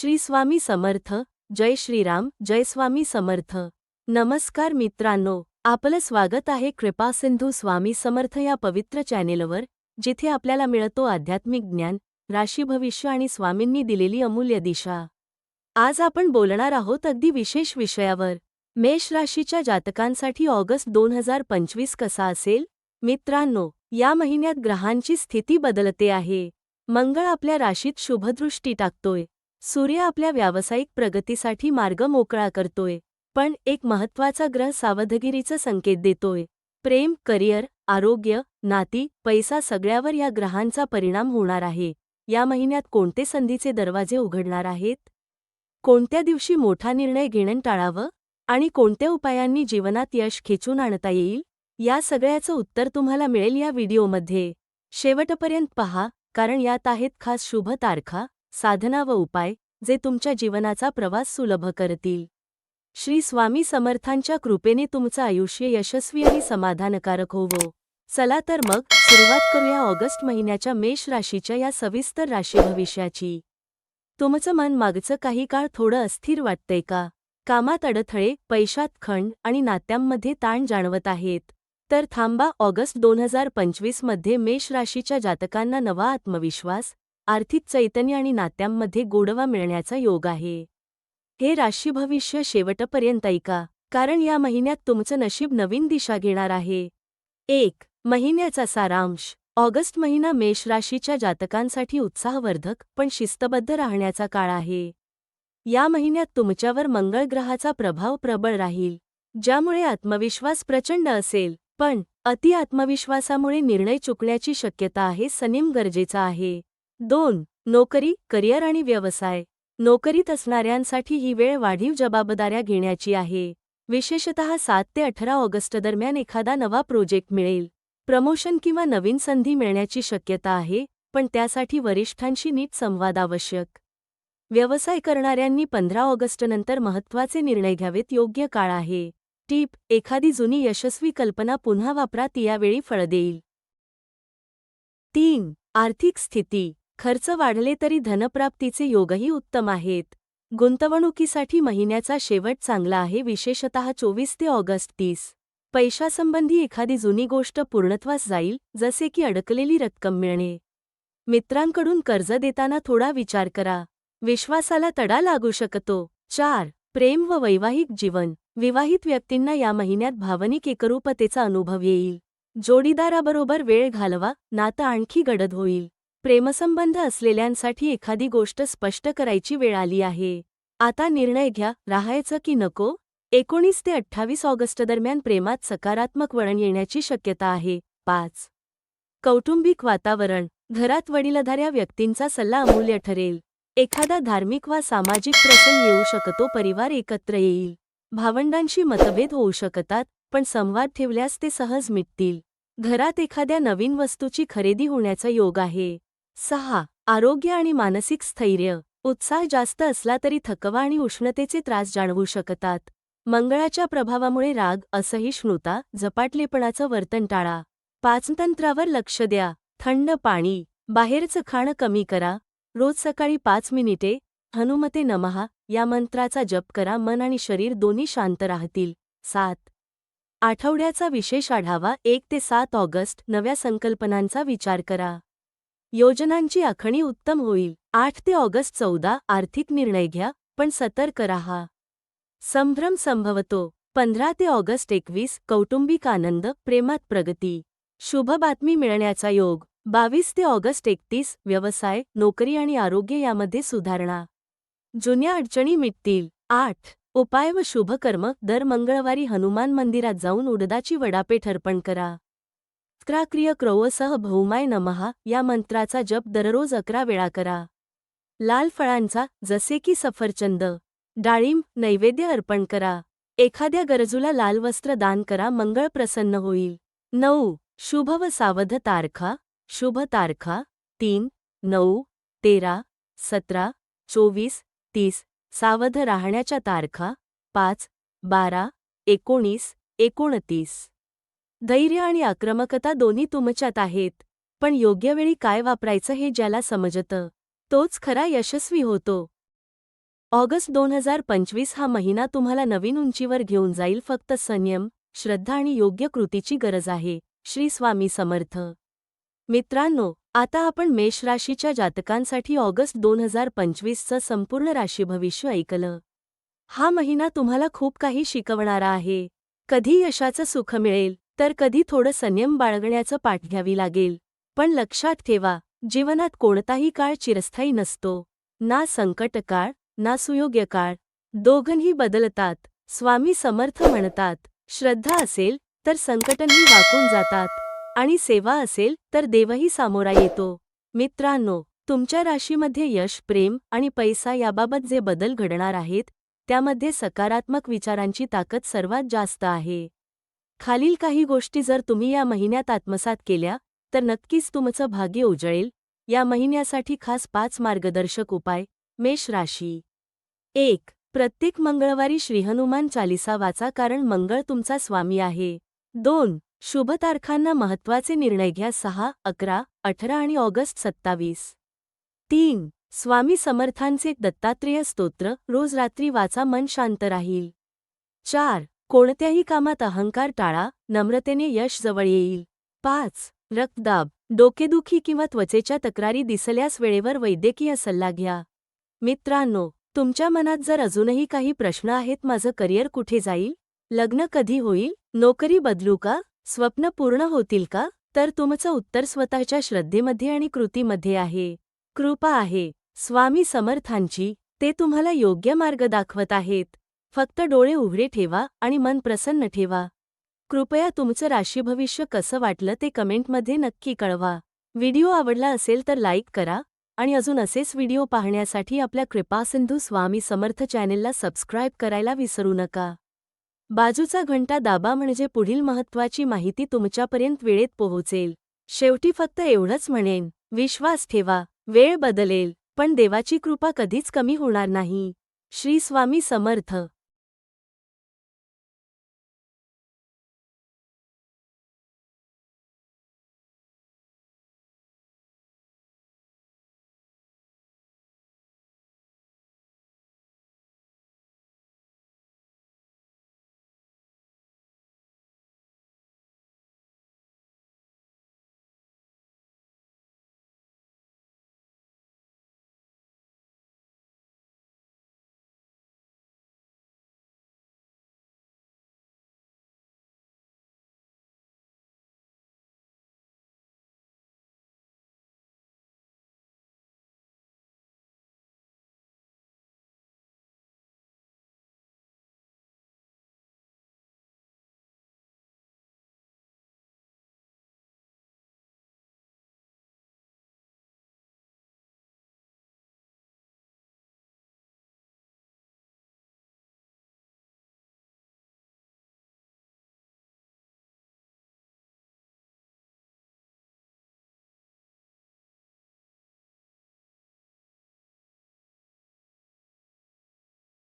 श्री स्वामी समर्थ जय श्रीराम जय स्वामी समर्थ. नमस्कार मित्रांनो आपलं स्वागत आहे कृपासिंधू स्वामी समर्थ या पवित्र चॅनेलवर जिथे आपल्याला मिळतो आध्यात्मिक ज्ञान राशी भविष्य आणि स्वामींनी दिलेली अमूल्य दिशा. आज आपण बोलणार आहोत अगदी विशेष विषयावर. मेष राशीच्या जातकांसाठी ऑगस्ट दोन हजार पंचवीस कसा असेल? मित्रांनो या महिन्यात ग्रहांची स्थिती बदलते आहे. मंगळ आपल्या राशीत शुभदृष्टी टाकतोय. सूर्य आपल्या व्यावसायिक प्रगतीसाठी मार्ग मोकळा करतोय पण एक महत्त्वाचा ग्रह सावधगिरीचं संकेत देतोय. प्रेम करिअर आरोग्य नाती पैसा सगळ्यावर या ग्रहांचा परिणाम होणार आहे. या महिन्यात कोणते संधीचे दरवाजे उघडणार आहेत? कोणत्या दिवशी मोठा निर्णय घेणं टाळावं? आणि कोणत्या उपायांनी जीवनात यश खेचून आणता येईल? या सगळ्याचं उत्तर तुम्हाला मिळेल या व्हिडिओमध्ये. शेवटपर्यंत पहा कारण यात आहेत खास शुभ तारखा. साधना व उपाय जे तुमच्या जीवनाचा प्रवास सुलभ करतील. श्री स्वामी समर्थांच्या कृपेने तुमचं आयुष्य यशस्वी आणि समाधानकारक होवो. चला तर मग सुरुवात करूया ऑगस्ट महिन्याच्या मेष राशीच्या या सविस्तर राशी भविष्याची. तुमचं मन मागचं काही काळ थोडं अस्थिर वाटतंय का? कामात अडथळे पैशात खंड आणि नात्यांमध्ये ताण जाणवत आहेत. तर थांबा ऑगस्ट दोन हजार पंचवीसमध्ये मेष राशीच्या जातकांना नवा आत्मविश्वास आर्थिक चैतन्य आणि नात्यांमध्ये गोडवा मिळण्याचा योग आहे. हे राशी भविष्य शेवटपर्यंत ऐका कारण या महिन्यात तुमचं नशीब नवीन दिशा घेणार आहे. एक महिन्याचा सारांश. ऑगस्ट महिना मेष राशीच्या जातकांसाठी उत्साहवर्धक पण शिस्तबद्ध राहण्याचा काळ आहे. या महिन्यात तुमच्यावर मंगळ ग्रहाचा प्रभाव प्रबळ राहील ज्यामुळे आत्मविश्वास प्रचंड असेल पण अति आत्मविश्वासामुळे निर्णय चुकण्याची शक्यता आहे सनीम गरजेचा आहे. दोन नोकरी करिअर आणि व्यवसाय. नोकरीत असणाऱ्यांसाठी ही वेळ वाढीव जबाबदाऱ्या घेण्याची आहे. विशेषतः सात ते अठरा ऑगस्ट दरम्यान एखादा नवा प्रोजेक्ट मिळेल. प्रमोशन किंवा नवीन संधी मिळण्याची शक्यता आहे पण त्यासाठी वरिष्ठांशी नीट संवाद आवश्यक. व्यवसाय करणाऱ्यांनी पंधरा ऑगस्टनंतर महत्त्वाचे निर्णय घ्यावेत योग्य काळ आहे. टीप एखादी जुनी यशस्वी कल्पना पुन्हा वापरात यावेळी फळ देईल. तीन आर्थिक स्थिती. खर्च वाढले तरी धनप्राप्तीचे योगही उत्तम आहेत. गुंतवणुकीसाठी महिन्याचा शेवट चांगला आहे विशेषतः चोवीस ते ऑगस्ट तीस. पैशासंबंधी एखादी जुनी गोष्ट पूर्णत्वास जाईल जसे की अडकलेली रक्कम मिळणे. मित्रांकडून कर्ज देताना थोडा विचार करा. विश्वासाला तडा लागू शकतो. चार. प्रेम व वैवाहिक जीवन. विवाहित व्यक्तींना या महिन्यात भावनिक एकरूपतेचा अनुभव येईल. जोडीदाराबरोबर वेळ घालवा नातं आणखी गडद होईल. प्रेमसंबंध असलेल्यांसाठी एखादी गोष्ट स्पष्ट करायची वेळ आली आहे. आता निर्णय घ्या राहायचं की नको? एकोणीस ते अठ्ठावीस ऑगस्ट दरम्यान प्रेमात सकारात्मक वळण येण्याची शक्यता आहे. पाच. कौटुंबिक वातावरण. घरात वडीलधाऱ्या व्यक्तींचा सल्ला अमूल्य ठरेल. एखादा धार्मिक वा सामाजिक प्रसंग येऊ शकतो परिवार एकत्र येईल. भावंडांशी मतभेद होऊ शकतात पण संवाद ठेवल्यास ते सहज मिटतील. घरात एखाद्या नवीन वस्तूची खरेदी होण्याचा योग आहे. सहा आरोग्य आणि मानसिक स्थैर्य. उत्साह जास्त असला तरी थकवा आणि उष्णतेचे त्रास जाणवू शकतात. मंगळाच्या प्रभावामुळे राग असहिष्णुता झपाटलेपणाचं वर्तन टाळा. पाचतंत्रावर लक्ष द्या. थंड पाणी. बाहेरचं खाणं कमी करा. रोज सकाळी पाच मिनिटे. हनुमते नमहा या मंत्राचा जप करा. मन आणि शरीर दोन्ही शांत राहतील. सात. आठवड्याचा विशेष आढावा. एक ते सात ऑगस्ट. नव्या संकल्पनांचा विचार करा. योजनांची आखणी उत्तम होईल. आठ ते ऑगस्ट चौदा आर्थिक निर्णय घ्या पण सतर्क राहा. संभ्रम संभवतो. पंधरा ते ऑगस्ट एकवीस कौटुंबिक आनंद प्रेमात प्रगती. शुभ बातमी मिळण्याचा योग. बावीस ते ऑगस्ट एकतीस व्यवसाय नोकरी आणि आरोग्य यामध्ये सुधारणा. जुन्या अडचणी मिटतील. आठ उपाय व शुभकर्म दर मंगळवारी हनुमान मंदिरात जाऊन उडदाची वडापेठ अर्पण करा. अकराक्रिय क्रौवसह भौमाय नमहा या मंत्राचा जप दररोज अकरा वेळा करा. लाल फळांचा जसे की सफरचंद डाळिंब नैवेद्य अर्पण करा. एखाद्या गरजूला लाल वस्त्र दान करा मंगळ प्रसन्न होईल. नऊ शुभ व सावध तारखा शुभ तारखा तीन नऊ तेरा सतरा चोवीस तीस सावध राहण्याच्या तारखा पाच बारा एकोणीस एकोणतीस. धैर्य आणि आक्रमकता दोन्ही तुमच्यात आहेत पण योग्य वेळी काय वापरायचं हे ज्याला समजतं तोच खरा यशस्वी होतो. ऑगस्ट दोन हजार पंचवीस हा महिना तुम्हाला नवीन उंचीवर घेऊन जाईल फक्त संयम श्रद्धा आणि योग्य कृतीची गरज आहे श्री स्वामी समर्थ. मित्रांनो आता आपण मेष राशीच्या जातकांसाठी ऑगस्ट दोन हजार पंचवीसचं संपूर्ण राशी भविष्य ऐकलं. हा महिना तुम्हाला खूप काही शिकवणारा आहे. कधी यशाचं सुख मिळेल तर कधी थोडं संयम बाळगण्याचं पाठ घ्यावी लागेल. पण लक्षात ठेवा जीवनात कोणताही काळ चिरस्थायी नसतो. ना संकटकाळ ना सुयोग्य काळ. दोघंही बदलतात स्वामी समर्थ म्हणतात. श्रद्धा असेल तर संकटनही वाकून जातात. आणि सेवा असेल तर देवही सामोरा येतो. मित्रांनो तुमच्या राशीमध्ये यश प्रेम आणि पैसा याबाबत जे बदल घडणार आहेत त्यामध्ये सकारात्मक विचारांची ताकद सर्वात जास्त आहे. खालील काही गोष्टी जर तुम्ही या महिन्यात आत्मसात केल्या तर नक्कीच तुमचं भाग्य उजळेल. या महिन्यासाठी खास पाच मार्गदर्शक उपाय. मेष राशी. एक प्रत्येक मंगळवारी श्रीहनुमान चालिसा वाचा कारण मंगळ तुमचा स्वामी आहे. दोन शुभ तारखांना महत्त्वाचे निर्णय घ्या सहा अकरा अठरा आणि ऑगस्ट सत्तावीस. तीन स्वामी समर्थांचे दत्तात्रेय स्तोत्र रोज रात्री वाचा मन शांत राहील. चार कोणत्याही कामात अहंकार टाळा नम्रतेने यश जवळ येईल. पाच रक्तदाब डोकेदुखी किंवा त्वचेच्या तक्रारी दिसल्यास वेळेवर वैद्यकीय सल्ला घ्या. मित्रांनो तुमच्या मनात जर अजूनही काही प्रश्न आहेत माझं करिअर कुठे जाईल? लग्न कधी होईल? नोकरी बदलू का? स्वप्न पूर्ण होतील का? तर तुमचं उत्तर स्वतःच्या श्रद्धेमध्ये आणि कृतीमध्ये आहे. कृपा आहे. स्वामी समर्थांची ते तुम्हाला योग्य मार्ग दाखवत आहेत. फक्त डोळे उघडे ठेवा आणि मन प्रसन्न ठेवा. कृपया तुमचं राशीभविष्य कसं वाटलं ते कमेंटमध्ये नक्की कळवा. व्हिडिओ आवडला असेल तर लाईक करा आणि अजून असेच व्हिडिओ पाहण्यासाठी आपल्या कृपासिंधू स्वामी समर्थ चॅनेलला सबस्क्राईब करायला विसरू नका. बाजूचा घंटा दाबा म्हणजे पुढील महत्त्वाची माहिती तुमच्यापर्यंत वेळेत पोहोचेल. शेवटी फक्त एवढंच म्हणेन विश्वास ठेवा वेळ बदलेल पण देवाची कृपा कधीच कमी होणार नाही. श्री स्वामी समर्थ.